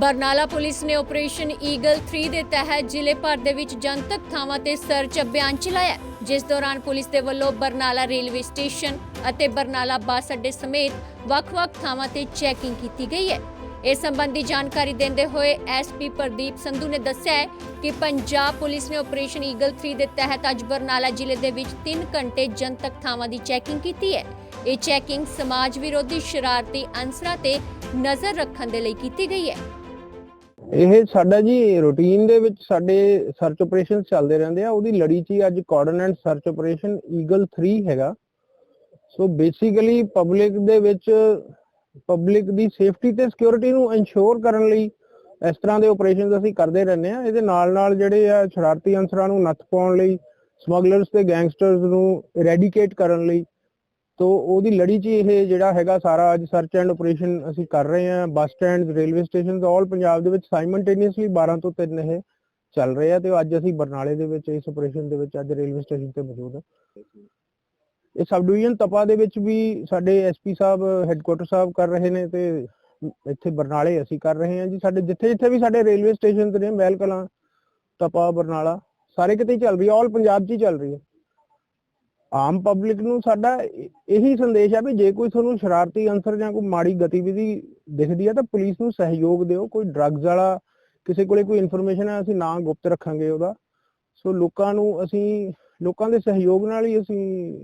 Barnala police ਨੇ operation eagle 3 ਦੇ ਤਹਿਤ ਜ਼ਿਲ੍ਹੇ ਭਰ ਦੇ ਵਿੱਚ ਜਨਤਕ ਥਾਵਾਂ ਤੇ ਸਰਚ ਅਭਿਆਨ ਚਲਾਇਆ ਜਿਸ ਦੌਰਾਨ ਪੁਲਿਸ ਦੇ ਵੱਲੋਂ ਬਰਨਾਲਾ ਰੇਲਵੇ ਸਟੇਸ਼ਨ ਅਤੇ ਬਰਨਾਲਾ ਬੱਸ ਅੱਡੇ ਸਮੇਤ ਵੱਖ-ਵੱਖ ਥਾਵਾਂ ਤੇ ਚੈਕਿੰਗ ਕੀਤੀ ਗਈ ਹੈ। ਇਸ ਸੰਬੰਧੀ ਜਾਣਕਾਰੀ ਦਿੰਦੇ ਹੋਏ ਐਸਪੀ ਪ੍ਰਦੀਪ ਸੰਧੂ ਨੇ ਦੱਸਿਆ ਹੈ ਕਿ ਪੰਜਾਬ ਪੁਲਿਸ ਨੇ ਆਪਰੇਸ਼ਨ ਈਗਲ 3 ਦੇ ਤਹਿਤ ਅੱਜ ਬਰਨਾਲਾ ਜ਼ਿਲ੍ਹੇ ਦੇ ਵਿੱਚ 3 ਘੰਟੇ ਜਨਤਕ ਥਾਵਾਂ ਦੀ ਚੈਕਿੰਗ ਕੀਤੀ ਹੈ। ਇਹ ਚੈਕਿੰਗ ਸਮਾਜ ਵਿਰੋਧੀ ਸ਼ਰਾਰਤੀ ਅਨਸਰਾਂ ਤੇ ਨਜ਼ਰ ਰੱਖਣ ਦੇ ਲਈ ਕੀਤੀ ਗਈ ਹੈ। ਇਹ ਸਾਡਾ ਜੀ ਰੂਟੀਨ ਦੇ ਵਿੱਚ ਸਾਡੇ ਸਰਚ ਆਪਰੇਸ਼ਨਸ ਚੱਲਦੇ ਰਹਿੰਦੇ ਆ। ਉਹਦੀ ਲੜੀ 'ਚ ਹੀ ਅੱਜ ਕੋਆਰਡੀਨੇਟ ਸਰਚ ਆਪਰੇਸ਼ਨ ਈਗਲ 3 ਹੈਗਾ। ਸੋ ਬੇਸਿਕਲੀ ਪਬਲਿਕ ਦੇ ਵਿੱਚ ਪਬਲਿਕ ਦੀ ਸੇਫਟੀ ਤੇ ਸਿਕਿਉਰਿਟੀ ਨੂੰ ਇਨਸ਼ੋਰ ਕਰਨ ਲਈ ਇਸ ਤਰ੍ਹਾਂ ਦੇ ਆਪਰੇਸ਼ਨਸ ਅਸੀਂ ਕਰਦੇ ਰਹਿੰਦੇ ਆ। ਇਹਦੇ ਨਾਲ ਨਾਲ ਜਿਹੜੇ ਆ ਸ਼ਰਾਰਤੀ ਅਨਸਰਾਂ ਨੂੰ ਨੱਥ ਪਾਉਣ ਲਈ ਸਮਗਲਰਸ ਤੇ ਗੈਂਗਸਟਰਸ ਨੂੰ ਇਰੈਡੀਕੇਟ ਕਰਨ ਲਈ ਤੋ ਉਹਦੀ ਲੜੀ 'ਚ ਇਹ ਜਿਹੜਾ ਹੈਗਾ ਸਾਰਾ ਅੱਜ ਸਰਚ ਐਂਡ ਆਪਰੇਸ਼ਨ ਅਸੀਂ ਕਰ ਰਹੇ ਹਾਂ bus stand railway station all Punjab ਦੇ ਵਿੱਚ ਸਾਈਮਲਟੇਨੀਅਸਲੀ 12 ਤੋਂ 3 ਇਹ ਚੱਲ ਰਹੇ ਆ ਤੇ ਅੱਜ ਅਸੀਂ ਬਰਨਾਲੇ ਦੇ ਵਿੱਚ ਇਸ ਆਪਰੇਸ਼ਨ ਦੇ ਵਿੱਚ ਅੱਜ ਰੇਲਵੇ ਸਟੇਸ਼ਨ ਤੇ ਮੌਜੂਦ ਹਾਂ। ਇਹ ਸਬ ਡਿਵੀਜ਼ਨ ਤਪਾ ਦੇ ਵਿੱਚ ਵੀ ਸਾਡੇ ਐਸਪੀ ਸਾਹਿਬ ਹੈੱਡਕੁਆਟਰ ਸਾਹਿਬ ਕਰ ਰਹੇ ਨੇ ਤੇ ਇੱਥੇ ਬਰਨਾਲੇ ਅਸੀਂ ਕਰ ਰਹੇ ਹਾਂ ਜੀ। ਸਾਡੇ ਜਿੱਥੇ ਜਿੱਥੇ ਵੀ ਸਾਡੇ ਰੇਲਵੇ ਸਟੇਸ਼ਨ ਤੇ ਨੇ, ਮਹਿਲ ਕਲਾਂ, ਤਪਾ, ਬਰਨਾਲਾ, ਸਾਰੇ ਕਿਤੇ ਚੱਲ ਰਹੀ ਹੈ ਆਲ ਪੰਜਾਬ 'ਚ ਹੀ ਚੱਲ ਰਹੀ ਹੈ ਆਮ ਪਬਲਿਕ ਨੂੰ ਸਾਡਾ ਇਹੀ ਸੰਦੇਸ਼ ਹੈ ਵੀ ਜੇ ਕੋਈ ਤੁਹਾਨੂੰ ਸ਼ਰਾਰਤੀ ਅਨਸਰ ਜਾਂ ਕੋਈ ਮਾੜੀ ਗਤੀਵਿਧੀ ਦਿਖਦੀ ਹੈ ਤਾਂ ਪੁਲਿਸ ਨੂੰ ਸਹਿਯੋਗ ਦਿਓ, ਕੋਈ ਡਰੱਗਸ ਵਾਲਾ, ਕਿਸੇ ਕੋਲੇ ਕੋਈ ਇਨਫੋਰਮੇਸ਼ਨ ਹੈ ਅਸੀਂ ਨਾ ਗੁਪਤ ਰੱਖਾਂਗੇ ਉਹਦਾ। ਸੋ ਲੋਕਾਂ ਨੂੰ ਅਸੀਂ, ਲੋਕਾਂ ਦੇ ਸਹਿਯੋਗ ਨਾਲ ਹੀ ਅਸੀਂ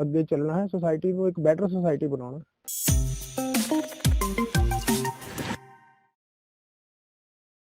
ਅੱਗੇ ਚੱਲਣਾ ਹੈ ਸੋਸਾਇਟੀ ਨੂੰ ਇੱਕ ਬੈਟਰ ਸੋਸਾਇਟੀ ਬਣਾਉਣਾ।